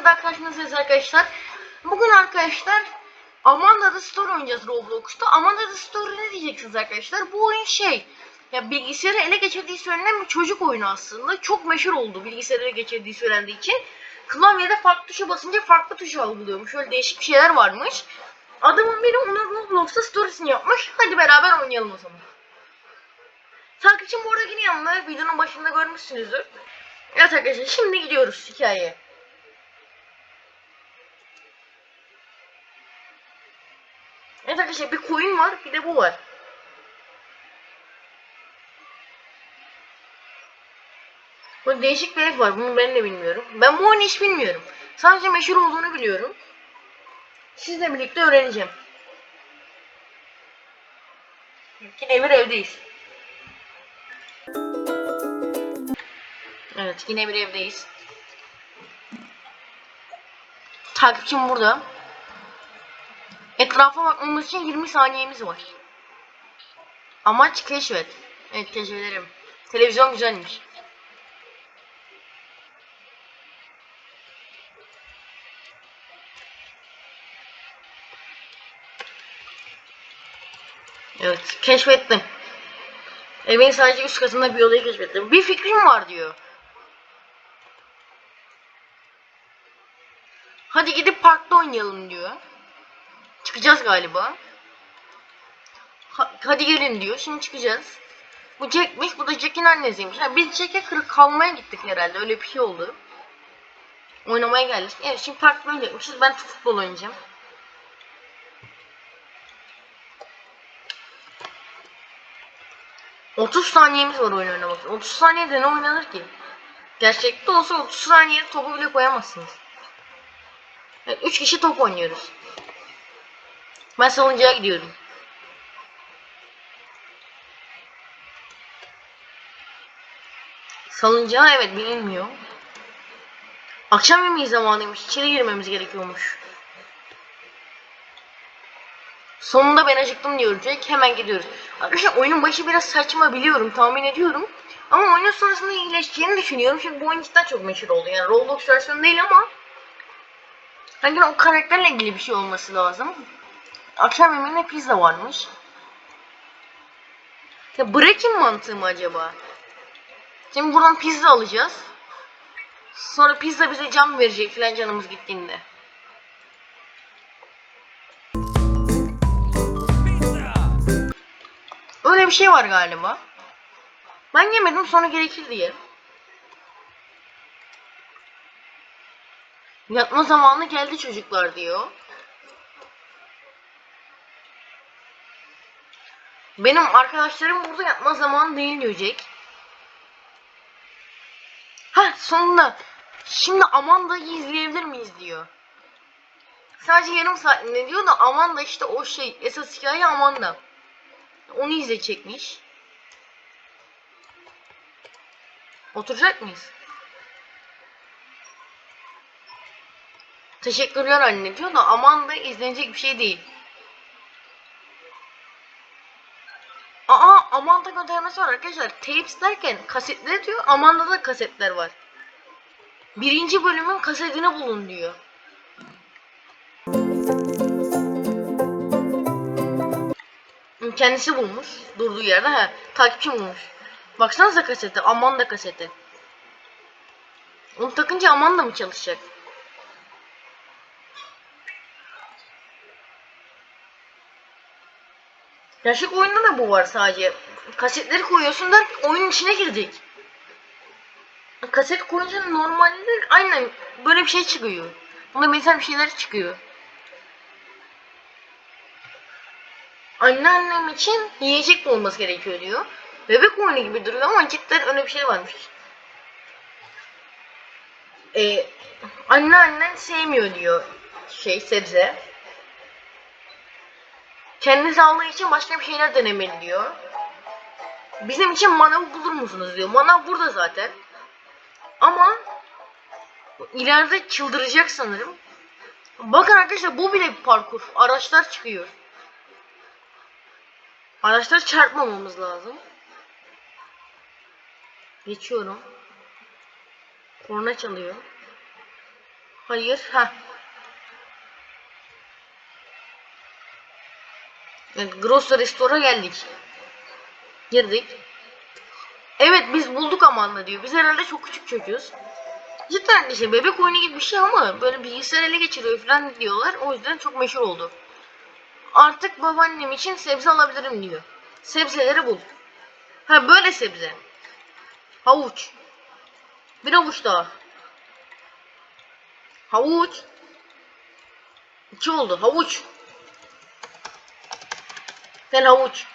videosuyla daha karşınızdayız arkadaşlar. Bugün arkadaşlar Amanda the Story oynayacağız Roblox'ta. Amanda the Story ne diyeceksiniz arkadaşlar? Bu oyun şey, ya bilgisayarı ele geçirdiği söylenen bir çocuk oyunu aslında. Çok meşhur oldu bilgisayarı ele geçirdiği söylendiği için. Klavyede farklı tuşa basınca farklı tuşu algılıyormuş. Şöyle değişik şeyler varmış. Adamın biri onun Roblox'ta storiesini yapmış. Hadi beraber oynayalım o zaman. Takipçim bu arada yine yanımda. Videonun başında görmüşsünüzdür. Evet arkadaşlar şimdi gidiyoruz hikayeye. Evet arkadaşlar bir koyun var bir de bu var. Bu değişik bir ev var bunu ben de bilmiyorum. Ben bu oyunu hiç bilmiyorum. Sadece meşhur olduğunu biliyorum. Sizle birlikte öğreneceğim. Yine bir evdeyiz. Evet yine bir evdeyiz. Takipçim burada. Etrafa bakmamız için 20 saniyemiz var. Amaç keşfet. Evet keşfederim. Televizyon güzelmiş. Evet keşfettim. Evin sadece üst katında bir odayı keşfettim. Bir fikrim var diyor. Hadi gidip parkta oynayalım diyor. Çıkacağız galiba. Ha- hadi gelin diyor. Şimdi çıkacağız. Bu Jack'miş. Bu da Jack'in annesiymiş. Ha, biz Jack'e kırık kalmaya gittik herhalde. Öyle bir şey oldu. Oynamaya geldik. Evet şimdi parkta oynayacakmışız. Ben futbol oynayacağım. ...30 saniyemiz var oyun oynamak için. 30 saniyede ne oynanır ki? Gerçekte olsa 30 saniyede topu bile koyamazsınız. Evet, 3 kişi top oynuyoruz. Ben salıncağa gidiyorum. Salıncağa evet bilinmiyor. Akşam yemeği zamanıymış. İçeri girmemiz gerekiyormuş. Sonunda ben acıktım diyor Jack. Hemen gidiyoruz. Arkadaşlar oyunun başı biraz saçma biliyorum. Tahmin ediyorum. Ama oyunun sonrasında iyileşeceğini düşünüyorum. Çünkü bu oyun cidden çok meşhur oldu. Yani Roblox versiyonu değil ama Sanki o karakterle ilgili bir şey olması lazım. Akşam yemeğinde pizza varmış. Ya bırakın mantığı mı acaba? Şimdi buradan pizza alacağız. Sonra pizza bize can verecek filan canımız gittiğinde. Öyle bir şey var galiba. Ben yemedim sonra gerekir diye. Yatma zamanı geldi çocuklar diyor. Benim arkadaşlarım burada yatma zamanı değil diyecek. Ha sonunda. Şimdi Amanda'yı izleyebilir miyiz diyor. Sadece yarım saatliğine diyor da Amanda işte o şey esas hikaye Amanda. Onu izleyecekmiş. Oturacak mıyız? Teşekkürler anne diyor da aman da izlenecek bir şey değil. Aa Amanda göndermesi var arkadaşlar. Tapes derken kasetler diyor. Amanda da kasetler var. Birinci bölümün kasetini bulun diyor. Kendisi bulmuş. Durduğu yerde. Ha, takipçi bulmuş. Baksanıza kaseti. Amanda kaseti. Onu takınca Amanda mı çalışacak? Gerçek oyunda da bu var sadece. Kasetleri koyuyorsun da oyunun içine girecek. Kaset koyunca normalde aynen böyle bir şey çıkıyor. Buna benzer bir şeyler çıkıyor. Anneannem için yiyecek olması gerekiyor diyor. Bebek oyunu gibi duruyor ama cidden öyle bir şey varmış. Ee, anneannen sevmiyor diyor şey sebze. Kendi sağlığı için başka bir şeyler denemeli diyor. Bizim için manav bulur musunuz diyor. Manav burada zaten. Ama ileride çıldıracak sanırım. Bakın arkadaşlar bu bile bir parkur. Araçlar çıkıyor. Araçlar çarpmamamız lazım. Geçiyorum. Korna çalıyor. Hayır. Ha. Grocery Store'a geldik. Girdik. Evet biz bulduk Amanda diyor. Biz herhalde çok küçük çocuğuz. Cidden işte bebek oyunu gibi bir şey ama böyle bilgisayar ele geçiriyor falan diyorlar. O yüzden çok meşhur oldu. Artık babaannem için sebze alabilirim diyor. Sebzeleri bul. Ha böyle sebze. Havuç. Bir avuç daha. Havuç. İki oldu. Havuç. Gel havuç.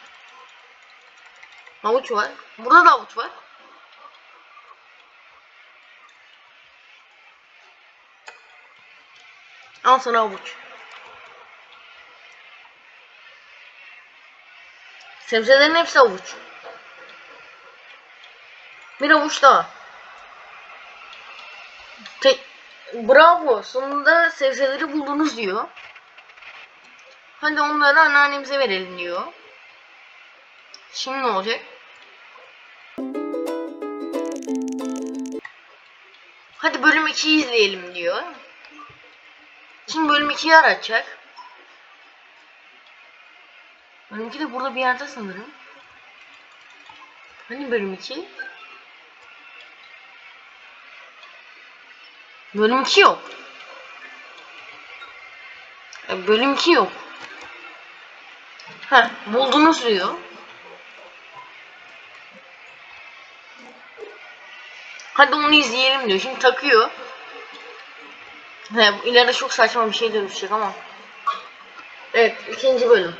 Havuç var. Burada da havuç var. Al sana havuç. Sebzelerin hepsi havuç. Bir avuç daha. Te Bravo. Sonunda sebzeleri buldunuz diyor. Hadi onları anneannemize verelim diyor. Şimdi ne olacak? Hadi bölüm 2'yi izleyelim diyor. Şimdi bölüm 2'yi aratacak. Bölüm 2 de burada bir yerde sanırım. Hani bölüm 2? Bölüm 2 yok. E, bölüm 2 yok. Ha, buldunuz diyor. Hadi onu izleyelim diyor. Şimdi takıyor. He, ileride çok saçma bir şey dönüşecek ama. Evet, ikinci bölüm.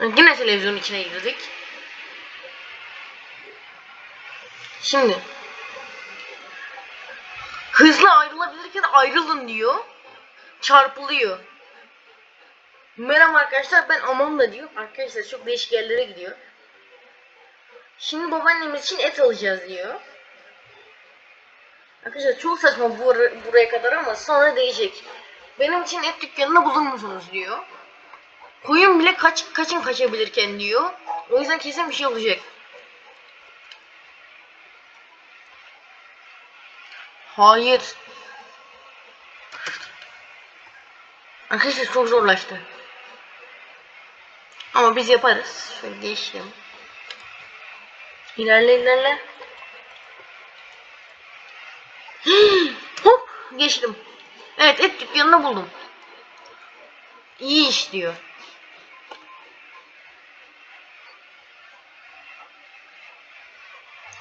Yine televizyonun içine girdik. Şimdi. Hızlı ayrılabilirken ayrılın diyor. Çarpılıyor. Merhaba arkadaşlar ben Amanda diyor. Arkadaşlar çok değişik yerlere gidiyor. Şimdi babaannemiz için et alacağız diyor. Arkadaşlar çok saçma bur- buraya kadar ama sonra değecek. Benim için et dükkanını bulur musunuz diyor. Koyun bile kaç kaçın kaçabilirken diyor. O yüzden kesin bir şey olacak. Hayır. Arkadaşlar çok zorlaştı. Ama biz yaparız. Şöyle geçtim. İlerle ilerle. Hop geçtim. Evet et dükkanını buldum. İyi iş diyor.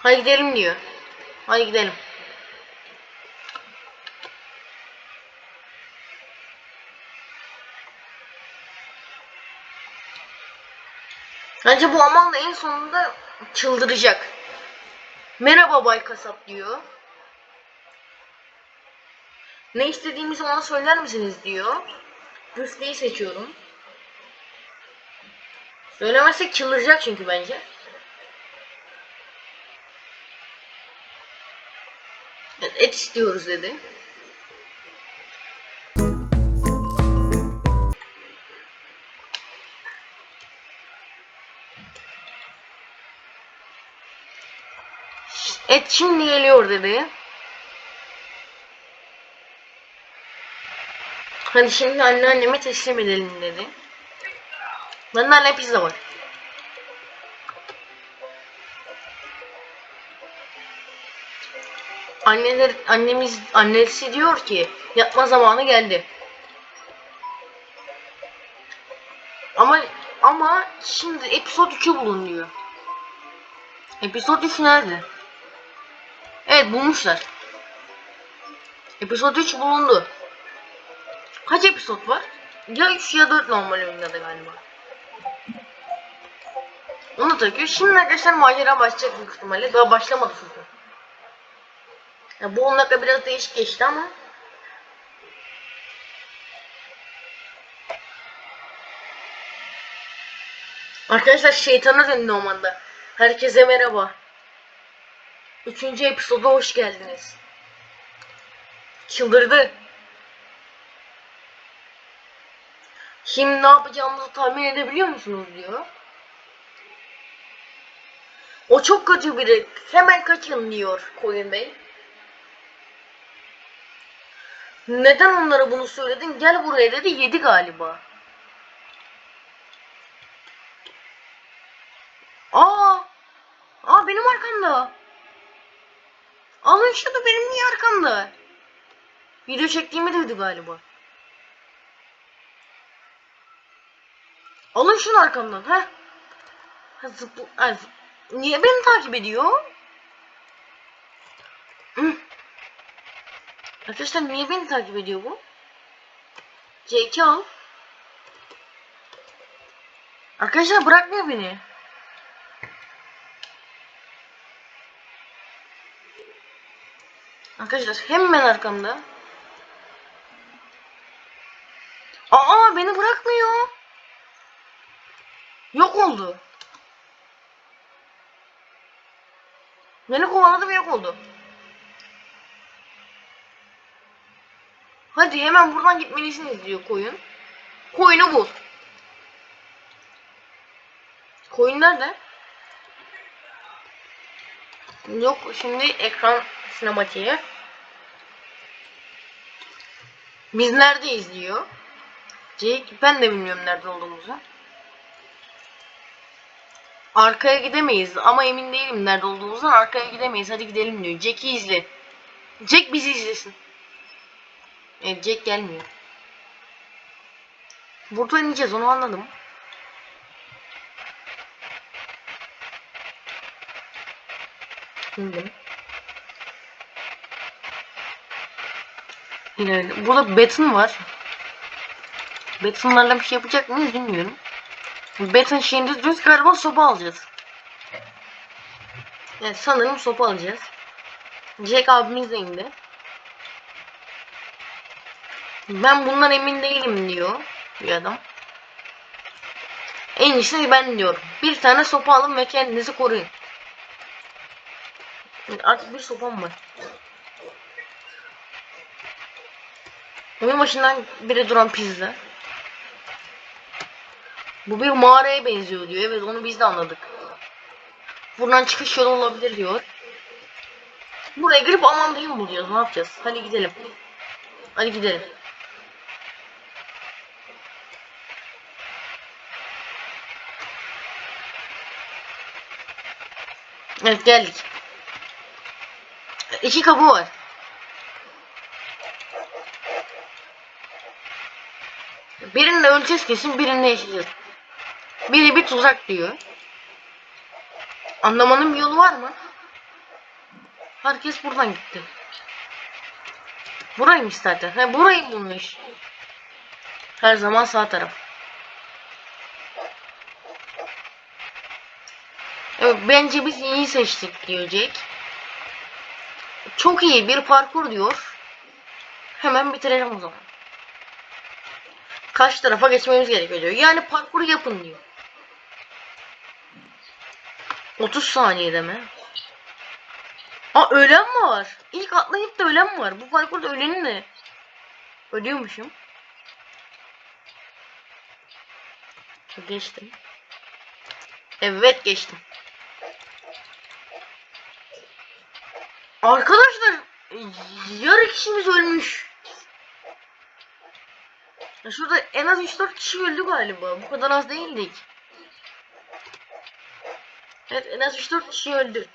Hadi gidelim diyor. Hadi gidelim. Bence bu Amanda en sonunda çıldıracak. Merhaba Bay Kasap diyor. Ne istediğimizi ona söyler misiniz diyor. Güfteyi seçiyorum. Söylemezsek çıldıracak çünkü bence. Et istiyoruz dedi. Et şimdi geliyor dedi. Hadi şimdi anneanneme teslim edelim dedi. Bende hala pizza var. Anneler, annemiz, annesi diyor ki yatma zamanı geldi. Ama ama şimdi episod 3'ü bulun diyor. Episod 3 nerede? Evet bulmuşlar. Episod 3 bulundu. Kaç episod var? Ya 3 ya 4 normal oyunda da galiba. Onu takıyor. Şimdi arkadaşlar macera başlayacak büyük ihtimalle. Daha başlamadı çünkü. Ya bu 10 dakika biraz değişik geçti ama. Arkadaşlar şeytana döndü o anda. Herkese merhaba. Üçüncü episoda hoş geldiniz. Çıldırdı. Şimdi ne yapacağımızı tahmin edebiliyor musunuz diyor. O çok kötü biri. Hemen kaçın diyor Koyun Bey. Neden onlara bunu söyledin? Gel buraya dedi. Yedi galiba. Aa! Aa benim arkamda. Alın şunu benim niye arkamda? Video çektiğimi duydu galiba. Alın şunu arkamdan. Ha, zıpl Niye beni takip ediyor? Hı. Arkadaşlar niye beni takip ediyor bu? C2 al. Arkadaşlar bırakmıyor beni. Arkadaşlar hemen arkamda. Aa beni bırakmıyor. Yok oldu. Beni kovaladı ve yok oldu. Hadi hemen buradan gitmelisiniz diyor koyun. Koyunu bul. Koyun nerede? Yok şimdi ekran sinematiği. Biz neredeyiz diyor. Jake ben de bilmiyorum nerede olduğumuzu. Arkaya gidemeyiz ama emin değilim nerede olduğumuzdan arkaya gidemeyiz. Hadi gidelim diyor. Jack'i izle. Jack bizi izlesin. Evet Jack gelmiyor. Buradan ineceğiz onu anladım. İndim. İleride. Burada Baton var. Baton'larla bir şey yapacak mıyız bilmiyorum. Baton şeyinde düz galiba sopa alacağız. Evet sanırım sopa alacağız. Jack abimiz de indi. Ben bundan emin değilim diyor bir adam. En iyisi ben diyorum. Bir tane sopa alın ve kendinizi koruyun. Artık bir sopam var. Oyun başından biri duran pizza. Bu bir mağaraya benziyor diyor. Evet onu biz de anladık. Buradan çıkış yolu olabilir diyor. Buraya girip aman dayım mı bulacağız? Ne yapacağız? Hadi gidelim. Hadi gidelim. Evet geldik. İki kapı var. Birinde öleceğiz kesin, birinde yaşayacağız. Biri bir tuzak diyor. Anlamanın bir yolu var mı? Herkes buradan gitti. Buraymış zaten. He burayı bulmuş. Her zaman sağ taraf. Evet, bence biz iyi seçtik Jack. Çok iyi bir parkur diyor. Hemen bitirelim o zaman. Kaç tarafa geçmemiz gerekiyor diyor. Yani parkuru yapın diyor. 30 saniyede mi? Aa ölen mi var? İlk atlayıp da ölen mi var? Bu parkurda öleni ne? Ölüyormuşum. Geçtim. Evet geçtim. Arkadaşlar yarı kişimiz ölmüş. Ya şurada en az 3-4 kişi öldü galiba. Bu kadar az değildik. Evet en az 3-4 kişi öldü.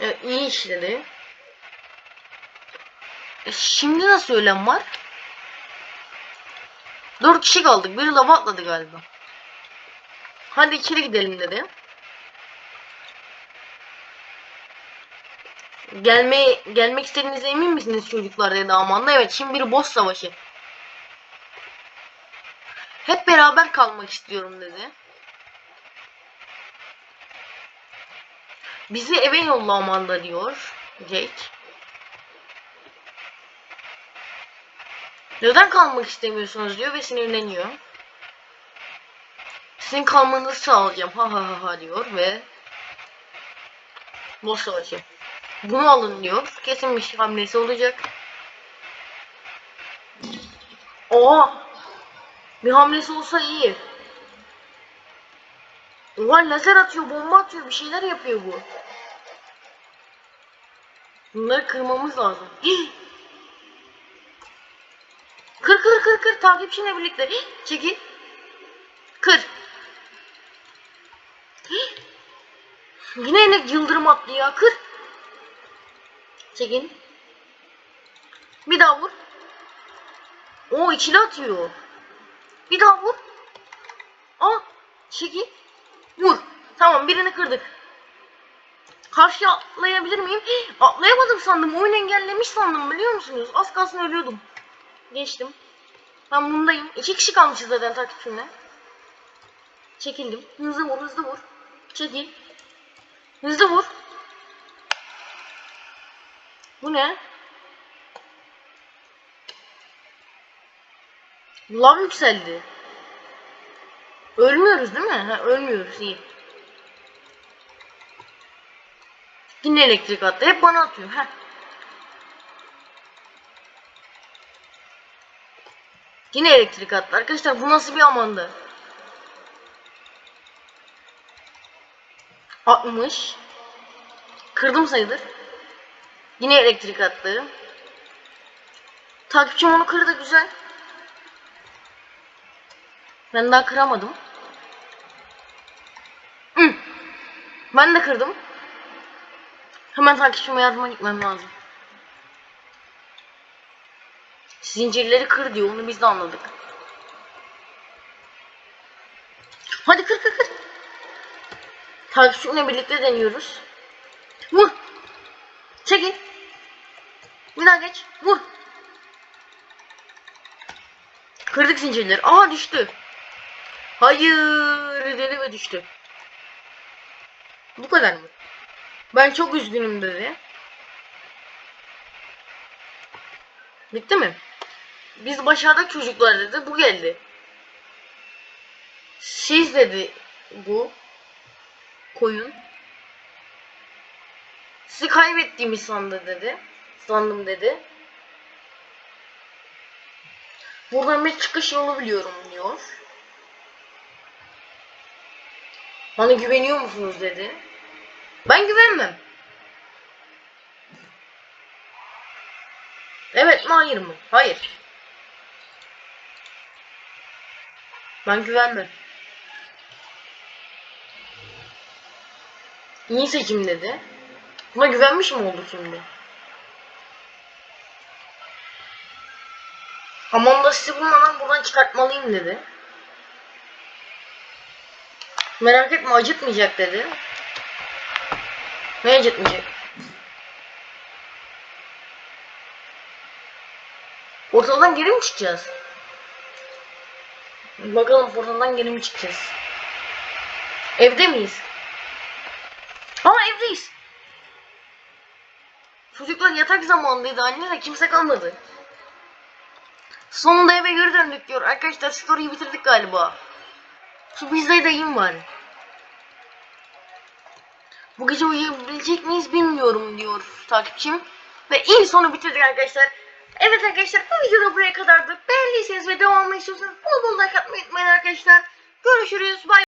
Evet iyi işledi. E, şimdi nasıl ölen var? 4 kişi kaldık. Biri lava atladı galiba. Hadi içeri gidelim dedi. Gelme, gelmek istediğinize emin misiniz çocuklar dedi Aman'da. Evet şimdi bir boss savaşı. Hep beraber kalmak istiyorum dedi. Bizi eve yolla Amanda diyor Jake. Neden kalmak istemiyorsunuz diyor ve sinirleniyor. Sizin kalmanızı sağlayacağım ha ha ha ha diyor ve boss savaşı. Bunu alın diyor. Kesin bir şey hamlesi olacak. Oha! Bir hamlesi olsa iyi. Oha lazer atıyor, bomba atıyor, bir şeyler yapıyor bu. Bunları kırmamız lazım. Hih! kır kır kır kır takipçinle birlikte. Hih! Çekil. Kır. Yine yine yıldırım attı ya. Kır. Çekil. Bir daha vur. O ikili atıyor. Bir daha vur. Aa, çekil. Vur. Tamam birini kırdık. Karşıya atlayabilir miyim? Atlayamadım sandım. Oyun engellemiş sandım biliyor musunuz? Az kalsın ölüyordum. Geçtim. Ben bundayım. İki kişi kalmışız zaten takipçimle. Çekildim. Hızlı vur, hızlı vur. Çekil. Hızlı vur. Ne? Lav yükseldi. Ölmüyoruz değil mi? Ha, ölmüyoruz iyi. Yine elektrik attı. Hep bana atıyor. Heh. Yine elektrik attı. Arkadaşlar bu nasıl bir amandı? 60. Kırdım sayılır. Yine elektrik attı. Takipçim onu kırdı güzel. Ben daha kıramadım. Hı. Ben de kırdım. Hemen takipçime yardıma gitmem lazım. Zincirleri kır diyor. Onu biz de anladık. Hadi kır kır kır. Takipçimle birlikte deniyoruz. Çekil. Bir daha geç. Vur. Kırdık zincirleri. Aha düştü. Hayır dedi ve düştü. Bu kadar mı? Ben çok üzgünüm dedi. Bitti mi? Biz başardık çocuklar dedi. Bu geldi. Siz dedi bu koyun. Sizi kaybettiğimi sandı dedi. Sandım dedi. Buradan bir çıkış yolu biliyorum diyor. Bana güveniyor musunuz dedi. Ben güvenmem. Evet mi hayır mı? Hayır. Ben güvenmem. İyi seçim dedi. Buna güvenmiş mi oldu şimdi? Aman da sizi bulmadan buradan çıkartmalıyım dedi. Merak etme acıtmayacak dedi. Ne acıtmayacak? Portaldan geri mi çıkacağız? Bakalım portaldan geri mi çıkacağız? Evde miyiz? Aa evdeyiz. Çocuklar yatak zamanındaydı anne de kimse kalmadı. Sonunda eve geri döndük diyor. Arkadaşlar skoru bitirdik galiba. Şu pizzayı da yiyeyim bari. Bu gece uyuyabilecek miyiz bilmiyorum diyor takipçim. Ve iyi sonu bitirdik arkadaşlar. Evet arkadaşlar bu video buraya kadardı. Beğendiyseniz ve devamını istiyorsanız bol bol like atmayı unutmayın arkadaşlar. Görüşürüz. Bye.